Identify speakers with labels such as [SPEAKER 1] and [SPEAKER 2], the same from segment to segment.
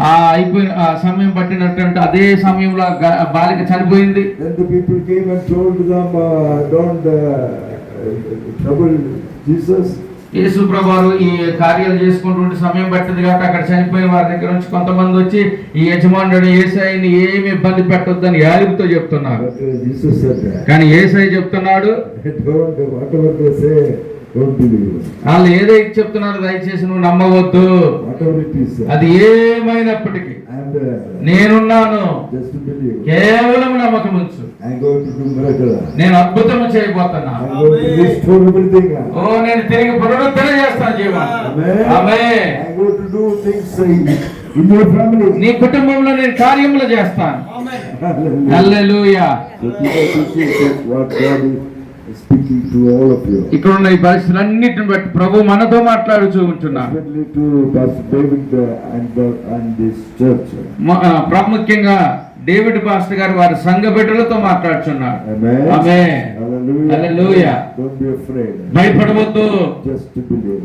[SPEAKER 1] ఆ అయిపోయిన ఆ సమయం పట్టినటువంటి అదే సమయంలో బాలిక చనిపోయింది
[SPEAKER 2] told them, uh, uh.
[SPEAKER 1] యేసు ప్రభువారు ఈ కార్యాలు చేసుకుంటుంటే సమయం పట్టింది కాబట్టి అక్కడ చనిపోయిన వారి దగ్గర నుంచి కొంతమంది వచ్చి ఈ యజమానుడు ఏసాయిని ఏమి ఇబ్బంది పెట్టొద్దని యాలిపుతో చెప్తున్నారు
[SPEAKER 2] uh.
[SPEAKER 1] కానీ ఏసై చెప్తున్నాడు వాళ్ళు ఏదైతే చెప్తున్నారు దయచేసి నువ్వు నమ్మవద్దు. అది ఏమైనప్పటికీ నేనున్నాను. కేవలం నమ్మకం ఉంచు. నేను అద్భుతం
[SPEAKER 2] చేయబోతున్నాను.
[SPEAKER 1] ఓ నేను తిరిగి పునరుద్ధరణ చేస్తాను జీవన్ నీ కుటుంబంలో నేను కార్యములు చేస్తాను. ఇక్కడ ఉన్న ఈ భాషలన్నింటిని బట్టి ప్రభు మనతో మాట్లాడుచు ఉంటున్నారు ప్రాముఖ్యంగా డేవిడ్ పాస్టర్ గారు వారి సంఘ బిడ్డలతో
[SPEAKER 2] మాట్లాడుచున్నారు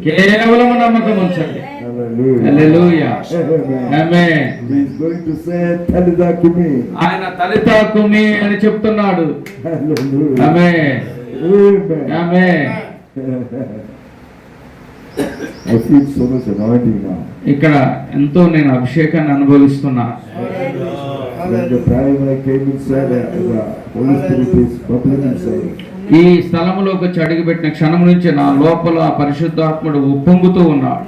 [SPEAKER 1] కేవలం నమ్మకం ఉంచండి. ఆయన తలితాకుమి అని చెప్తున్నాడు. ఇక్కడ ఎంతో నేను అభిషేకాన్ని అనుభవిస్తున్నా ఈ స్థలంలో వచ్చి అడిగి పెట్టిన క్షణం నుంచి నా లోపల ఆ పరిశుద్ధాత్ముడు ఉప్పొంగుతూ ఉన్నాడు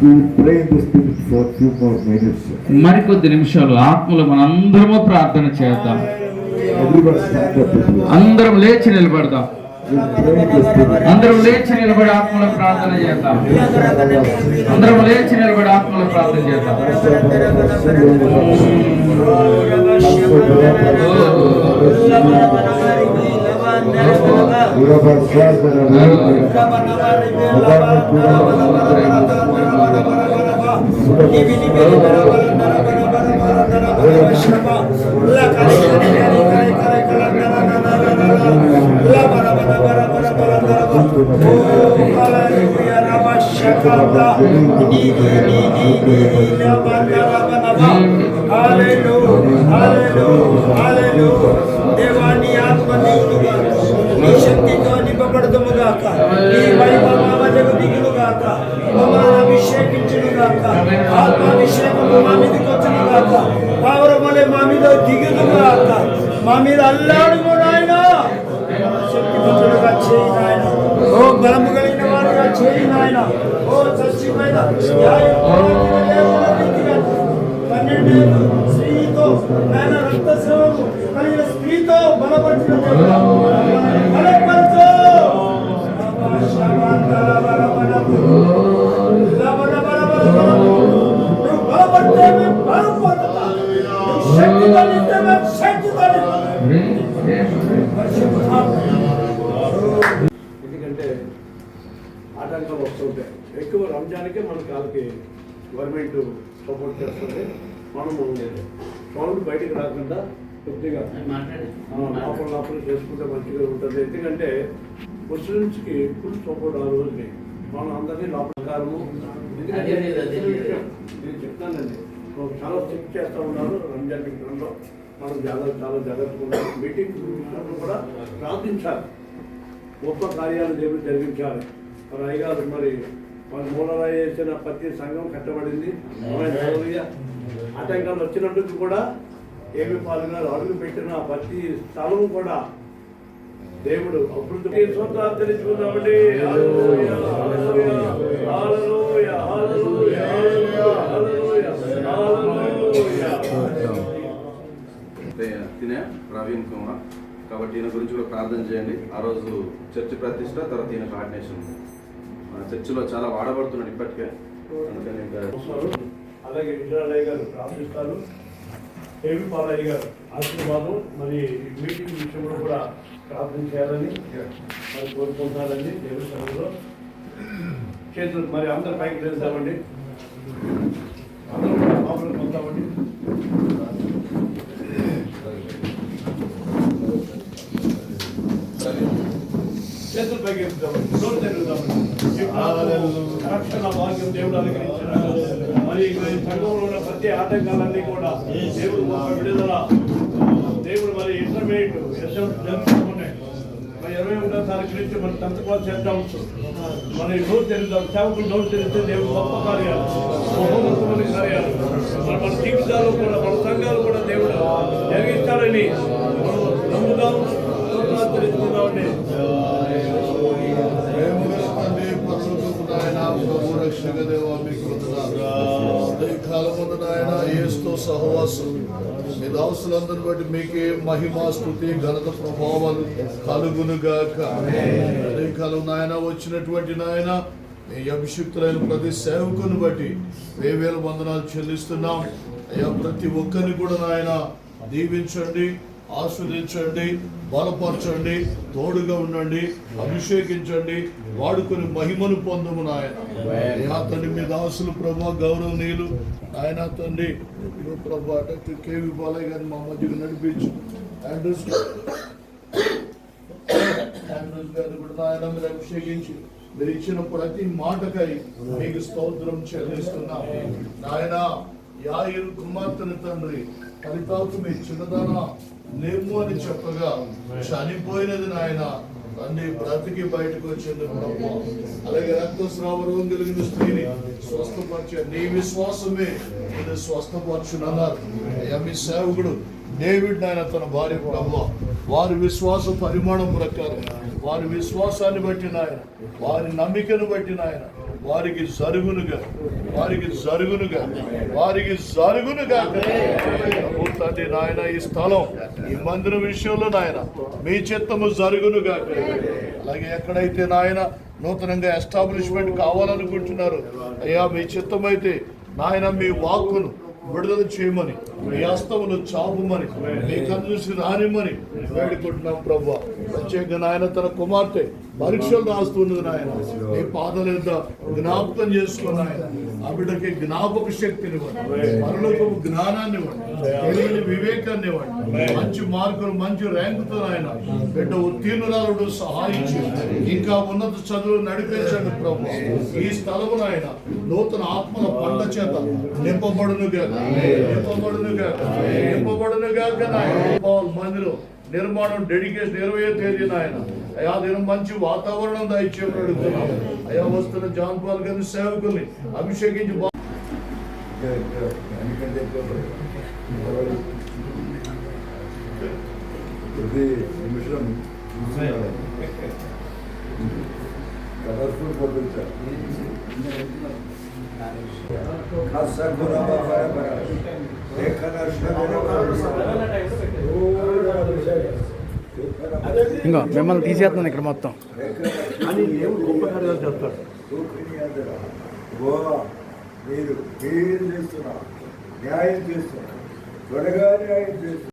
[SPEAKER 2] మరి
[SPEAKER 1] మరికొద్ది నిమిషాలు ఆత్మలు మనందరము ప్రార్థన చేద్దాం. అందరం లేచి నిలబడదాం. అందరం లేచి నిలబడి ఆత్మల ప్రార్థన చేద్దాం. అందరం లేచి నిలబడి ఆత్మల ప్రార్థన చేద్దాం.
[SPEAKER 3] దేవాన్ని ఆత్మ నీ శక్తితో నింపబడదుముగాక నీ వైభవం వైభవములకు దిగులుగాక మమ్మల్ని అభిషేకించును గాక ఆత్మాభిషేకము మా మీదకి వచ్చునుగాక. పౌరమలే మా మీద దిగును గాక మా మీద అల్లాడుము నాయన. శక్తివంతుడుగా చేయి నాయన. ఓ బలము కలిగిన వారుగా చేయి నాయన. ఓ చచ్చిపోయిన పన్నెండు స్త్రీతో నాయన రక్తస్రావము కలిగిన స్త్రీతో బలపరిచిన
[SPEAKER 4] ఎందుకంటే ఆటంకాలు వస్తుంటాయి ఎక్కువ రంజాన్కే మనకి వాళ్ళకి గవర్నమెంట్ సపోర్ట్ చేస్తుంది మనము సౌండ్ బయటకు రాకుండా కొద్దిగా లోపల లోపల చేసుకుంటే మంచిగా ఉంటుంది. ఎందుకంటే ముస్లిమ్స్కి ఫుల్ సపోర్ట్ ఆ రోజుకి. మనం అందరినీ లోపల కారము. ఎందుకంటే చెప్తానండి. మనం చాలా చెక్ చేస్తూ ఉన్నారు. రంజాన్ విషయంలో మనం జాగ్రత్త చాలా జాగ్రత్తగా ఉండాలి. మీటింగ్ విషయంలో కూడా ప్రార్థించాలి. గొప్ప కార్యాలు దేవుడు జరిగించాలి. మరి అయ్యగారు మరి మన మూలరాయి చేసిన ప్రతి సంఘం కట్టబడింది. ఆటంకాలు వచ్చినట్టుకు కూడా ఏమి పాల్గొన్నారు అడుగు పెట్టిన ప్రతి స్థలం కూడా దేవుడు అభివృద్ధి సొంతాలు తెలుసుకుందామండి.
[SPEAKER 5] తినే ప్రవీణ్ కుమార్. కాబట్టి ఈయన గురించి కూడా ప్రార్థన చేయండి. ఆ రోజు చర్చి ప్రతిష్ట తర్వాత ఈయన కార్డినేషన్ మన చర్చిలో చాలా వాడబడుతున్నాడు ఇప్పటికే. అందుకని
[SPEAKER 4] అలాగే విజయాలయ్య గారు ప్రార్థిస్తారు. ఏవి పాలయ్య గారు ఆశీర్వాదం మరి మీటింగ్ విషయంలో కూడా ప్రార్థన చేయాలని మరి కోరుకుంటున్నారండి దేవుడి సభలో చేతులు మరి అందరు పైకి చేస్తామండి చేతులు పైకి నోరు రక్షణ భాగ్యం దేవుడు అనుగ్రహించారు. మరి సంఘంలో ఉన్న ప్రతి ఆటంకాలన్నీ కూడా దేవుడు విడుదల దేవుడు మరి ఇంటర్మీడియట్ జరుగుతున్నాయి ఇరవై ఒకటో తారీఖు నుంచి మన టెన్త్ క్లాస్ చేద్దాం మన నోరు తెలుద్దాం సేవకులు నోరు తెలిస్తే దేవుడు గొప్ప కార్యాలు మహోన్నతమైన కార్యాలు. మన మన జీవితాలు కూడా మన సంఘాలు కూడా దేవుడు జరిగిస్తాడని మనం నమ్ముదాం
[SPEAKER 6] తెలుసుకుందామని పరలోకపు నాయన, మీకు కాలమున నాయన, యేసుతో సహవాసం మీ దాసులందరిని బట్టి మీకే మహిమ స్థుతి ఘనత ప్రభావాలు కలుగును గాక అదే కాలం నాయన వచ్చినటువంటి నాయన మీ అభిషిక్తులైన ప్రతి సేవకుని బట్టి వేవేల వందనాలు చెల్లిస్తున్నాం. అయ్యా ప్రతి ఒక్కరిని కూడా నాయన దీవించండి. ఆస్వాదించండి బలపరచండి తోడుగా ఉండండి అభిషేకించండి వాడుకొని మహిమను పొందము నాయన. అయ్యా తండ్రి మీ దాసులు ప్రభా గౌరవనీయులు. ఆయన తండ్రి ప్రభా డాక్టర్ కేవి బాలయ్య గారిని మా మధ్యకు నడిపించు. ఆండ్రూస్ ఆండ్రూస్ గారిని కూడా నాయన మీరు అభిషేకించి మీరు ఇచ్చిన ప్రతి మాటకై మీకు స్తోత్రం చెల్లిస్తున్నాం నాయన యాయిరు కుమార్తెను తండ్రి ఫలితాకు మీ చిన్నదానా లేము అని చెప్పగా చనిపోయినది నాయన తండ్రి బ్రతికి బయటకు వచ్చింది అలాగే రక్తస్రావ రోగం కలిగిన స్త్రీని స్వస్థపరిచే నీ విశ్వాసమే ఇది స్వస్థపరచునన్నారు. అయ్యా మీ సేవకుడు డేవిడ్ నాయన తన భార్య ప్రభు. వారి విశ్వాస పరిమాణం ప్రకారం వారి విశ్వాసాన్ని బట్టి నాయన వారి నమ్మికను బట్టి నాయన వారికి జరుగునుగా వారికి జరుగునుగా వారికి జరుగునుగా. తండ్రి నాయన ఈ స్థలం ఈ మందిరం విషయంలో నాయన మీ చిత్తము జరుగునుగా. అలాగే ఎక్కడైతే నాయన నూతనంగా ఎస్టాబ్లిష్మెంట్ కావాలనుకుంటున్నారు అయ్యా మీ చిత్తమైతే నాయన మీ వాక్కును విడుదల చేయమని మీ చావుమని చాపుమని కన్ను చూసి రానిమ్మని వేడుకుంటున్నాం ప్రభు. ప్రత్యేకంగా నాయన తన కుమార్తె పరీక్షలు రాస్తున్నది నాయన. నీ పాదల యొద్ద జ్ఞాపకం చేసుకున్నాయన. ఆ బిడ్డకి జ్ఞాపక శక్తిని ఇవ్వండి. పరలోకపు జ్ఞానాన్ని ఇవ్వండి. తెలియని వివేకాన్ని ఇవ్వండి. మంచి మార్కులు మంచి ర్యాంకుతో ఆయన బిడ్డ ఉత్తీర్ణురాలుడు సహాయించి. ఇంకా ఉన్నత చదువులు నడిపించండి ప్రభు. ఈ స్థలమును ఆయన నూతన ఆత్మల పంట చేత నింపబడును గాక నింపబడును గాక నింపబడును గాక మందిరం నిర్మాణం డెడికేషన్ ఇరవై తేదీన ఆయన అయ్యా నేను మంచి వాతావరణం దయచేయమని అడుగుతున్నాను. అయ్యా వస్తున్న జాన్ పాల్ గారి సేవకుల్ని అభిషేకించి
[SPEAKER 2] ప్రతి నిమిషం. కలర్ఫుల్ పంపించారు
[SPEAKER 7] ఇంకో మిమ్మల్ని తీసేస్తున్నాను ఇక్కడ మొత్తం.
[SPEAKER 4] కానీ దేవుడు గొప్ప కార్యాలు చేస్తాడు
[SPEAKER 2] మీరు మీరు చేస్తున్నారు న్యాయం చేస్తున్నారు త్వరగా న్యాయం చేస్తున్నారు